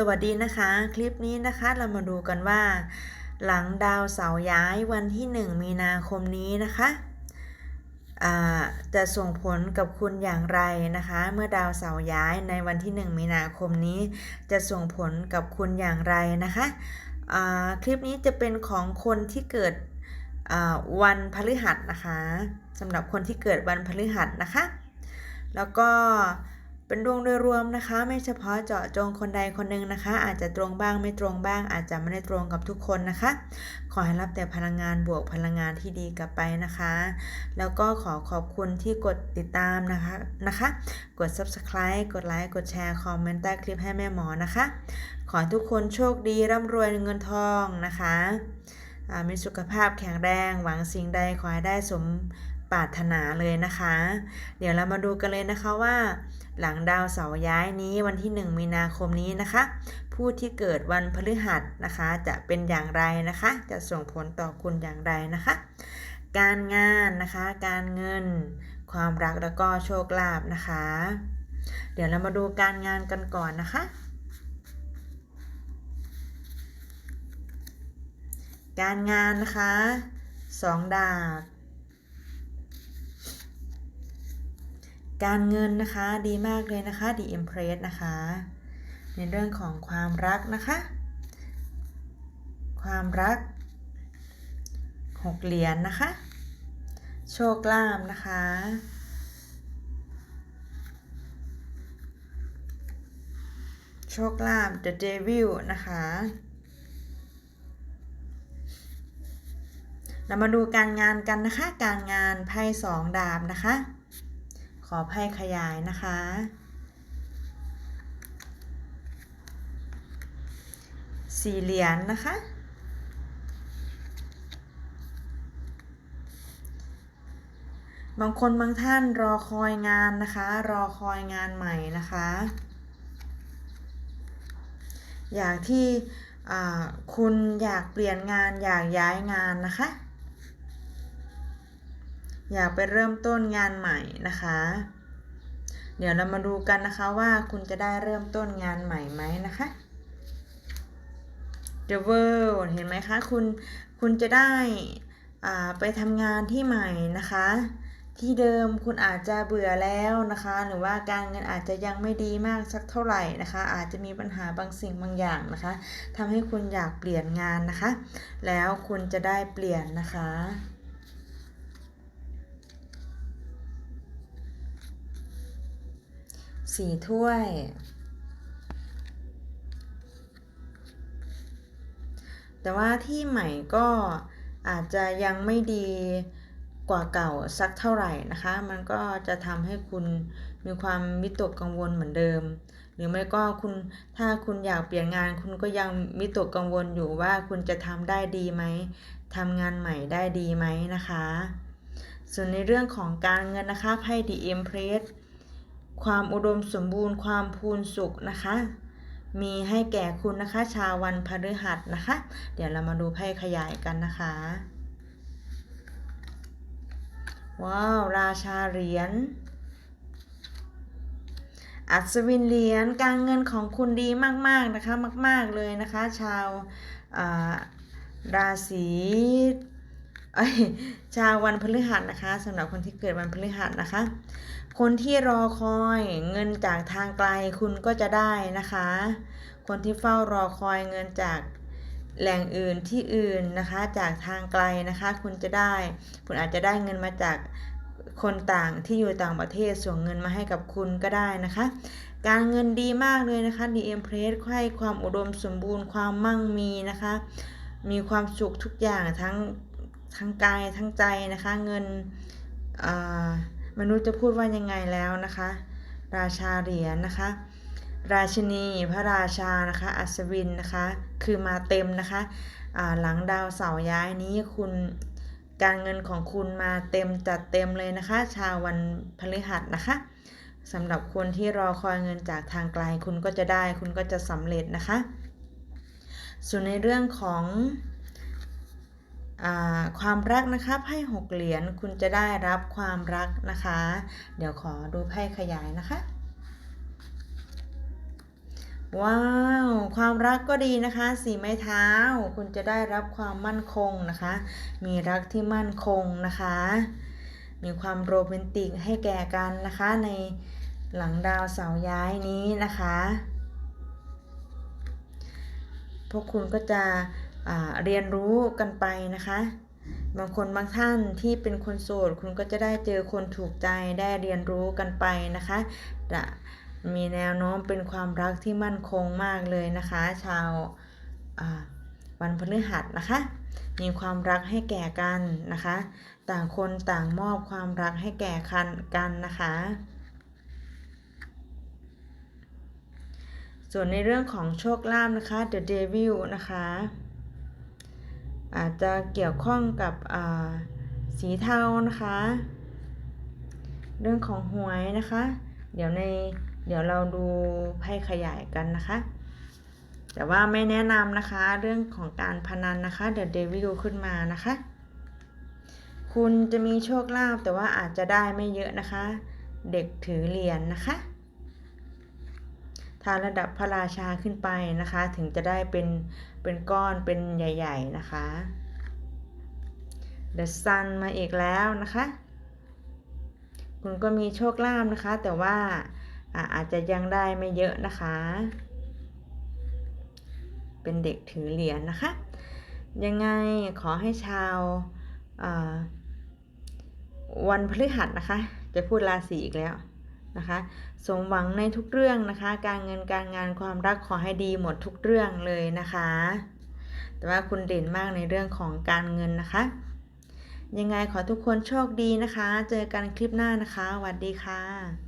สวัสดีนะคะ คลิปนี้นะคะเรามาดูกันว่า หลังดาวเสาร์ย้ายวันที่ 1 มีนาคมนี้นะคะจะส่งผลกับคุณอย่างไรนะคะ เมื่อดาวเสาร์ย้ายในวันที่ 1 มีนาคมนี้ จะส่งผลกับคุณอย่างไรนะคะคลิปนี้จะเป็นของคนที่เกิดวันพฤหัสนะคะสำหรับคนที่เกิดวันพฤหัสนะคะ แล้วก็ เป็นดวงโดยรวมนะคะ ไม่เฉพาะเจาะจงคนใดคนหนึ่งนะคะ อาจจะตรงบ้างไม่ตรงบ้าง อาจจะไม่ได้ตรงกับทุกคนนะคะ ขอให้รับแต่พลังงานบวกพลังงานที่ดีกลับไปนะคะ แล้วก็ขอขอบคุณที่กดติดตามนะคะนะคะ กด subscribe กดไลค์กดแชร์คอมเมนต์ใต้คลิปให้แม่หมอนะคะ ขอให้ทุกคนโชคดีร่ำรวยเงินทองนะคะมีสุขภาพแข็งแรง หวังสิ่งใดขอให้ได้สมปรารถนาเลยนะคะ เดี๋ยวเรามาดูกันเลยนะคะว่า หลังดาวเสาร์ย้ายนี้วันที่ 1 มีนาคมนี้นะคะ ผู้ที่เกิดวันพฤหัสนะคะ จะเป็นอย่างไรนะคะ จะส่งผลต่อคุณอย่างไรนะคะ การงานนะคะ การเงิน ความรักแล้วก็โชคลาภนะคะ เดี๋ยวเรามาดูการงานกันก่อนนะคะ การงานนะคะสองดาบ การเงินนะคะดีมากเลยนะคะดี Empress นะคะ ในเรื่องของความรักนะคะ ความรักหกเหรียญนนะคะ โชคลาภนะคะ โชคลาภ The Devil นะคะ เรามาดูการงานกันนะคะ การงานไพ่สองดาบนะคะ ขอไพ่ขยายนะคะ สี่เหรียญนนะคะ บางคนบางท่านรอคอยงานนะคะ รอคอยงานใหม่นะคะ อยากที่คุณอยากเปลี่ยนงานอยากย้ายงานนะคะ อยากไปเริ่มต้นงานใหม่นะคะ เดี๋ยวเรามาดูกันนะคะว่าคุณจะได้เริ่มต้นงานใหม่ไหมนะคะ The World เห็นไหมคะ คุณคุณจะได้ไปทำงานที่ใหม่นะคะ ที่เดิมคุณอาจจะเบื่อแล้วนะคะ หรือว่าการเงินอาจจะยังไม่ดีมากสักเท่าไหร่นะคะ อาจจะมีปัญหาบางสิ่งบางอย่างนะคะทำให้คุณอยากเปลี่ยนงานนะคะ แล้วคุณจะได้เปลี่ยนนะคะ สี่ถ้วย แต่ว่าที่ใหม่ก็อาจจะยังไม่ดีกว่าเก่าสักเท่าไหร่นะคะ มันก็จะทำให้คุณมีความวิตกกังวลเหมือนเดิม หรือไม่ก็คุณถ้าคุณอยากเปลี่ยนงานคุณก็ยังวิตกกังวลอยู่ว่าคุณจะทำได้ดีไหมทำงานใหม่ได้ดีไหมนะคะ ส่วนในเรื่องของการเงินนะคะไพ่ดีเอ็มเพรส ความอุดมสมบูรณ์ ความพูนสุขนะคะ มีให้แก่คุณนะคะ ชาววันพฤหัสนะคะ เดี๋ยวเรามาดูไพ่ขยายกันนะคะ ว้าว ราชาเหรียญอัศวินเหรียญการเงินของคุณดีมาก ๆ นะคะ มาก ๆ เลยนะคะ ชาวราศี ชาววันพฤหัสนะคะสำหรับคนที่เกิดวันพฤหัสนะคะ คนที่รอคอยเงินจากทางไกลคุณก็จะได้นะคะ คนที่เฝ้ารอคอยเงินจากแหล่งอื่นที่อื่นนะคะจากทางไกลนะคะ คุณจะได้ คุณอาจจะได้เงินมาจากคนต่างที่อยู่ต่างประเทศส่งเงินมาให้กับคุณก็ได้นะคะ การเงินดีมากเลยนะคะดีเอ็มเพรสให้ความอุดมสมบูรณ์ความมั่งมีนะคะ มีความสุขทุกอย่างทั้ง ทั้งกายทั้งใจนะคะ เงินมนุษย์จะพูดว่ายังไงแล้วนะคะ ราชาเหรียญนะคะ ราชินีพระราชานะคะอัศวินนะคะ คือมาเต็มนะคะหลังดาวเสาร์ย้ายนี้คุณการเงินของคุณมาเต็มจัดเต็มเลยนะคะ ชาววันพฤหัสนะคะสำหรับคนที่รอคอยเงินจากทางไกลคุณก็จะได้คุณก็จะสำเร็จนะคะ ส่วนในเรื่องของ ความรักนะคะไพ่หกเหรียญคุณจะได้รับความรักนะคะ เดี๋ยวขอดูไพ่ขยายนะคะ ว้าว ความรักก็ดีนะคะ สีไม้เท้า คุณจะได้รับความมั่นคงนะคะ มีรักที่มั่นคงนะคะ มีความโรแมนติกให้แก่กันนะคะในหลังดาวเสาย้ายนี้นะคะ พวกคุณก็จะ เรียนรู้กันไปนะคะ บางคนบางท่านที่เป็นคนโสด คุณก็จะได้เจอคนถูกใจได้เรียนรู้กันไปนะคะจะมีแนวโน้มเป็นความรักที่มั่นคงมากเลยนะคะ ชาววันพฤหัสนะคะ มีความรักให้แก่กันนะคะ ต่างคนต่างมอบความรักให้แก่คันกันนะคะ ส่วนในเรื่องของโชคลาภนะคะ The Devil นะคะ อาจจะเกี่ยวข้องกับสีเทานะคะ เรื่องของหวยนะคะ เดี๋ยวในเดี๋ยวเราดูไพ่ขยายกันนะคะ แต่ว่าไม่แนะนำนะคะเรื่องของการพนันนะคะ The Devil ขึ้นมานะคะ คุณจะมีโชคลาภแต่ว่าอาจจะได้ไม่เยอะนะคะ เด็กถือเหรียญนนะคะ ถ้าระดับพระราชาขึ้นไปนะคะ ถึงจะได้เป็นเป็นก้อนเป็นใหญ่ ๆ นะคะ The Sun มาอีกแล้วนะคะ คุณก็มีโชคลาภนะคะ แต่ว่าอาจจะยังได้ไม่เยอะนะคะ เป็นเด็กถือเหรียญนะคะ ยังไงขอให้ชาววันพฤหัสนะคะ จะพูดราศีอีกแล้ว นะคะสมหวังในทุกเรื่องนะคะ การเงินการงานความรักขอให้ดีหมดทุกเรื่องเลยนะคะ แต่ว่าคุณเด่นมากในเรื่องของการเงินนะคะ ยังไงขอทุกคนโชคดีนะคะ เจอกันคลิปหน้านะคะสวัสดีค่ะ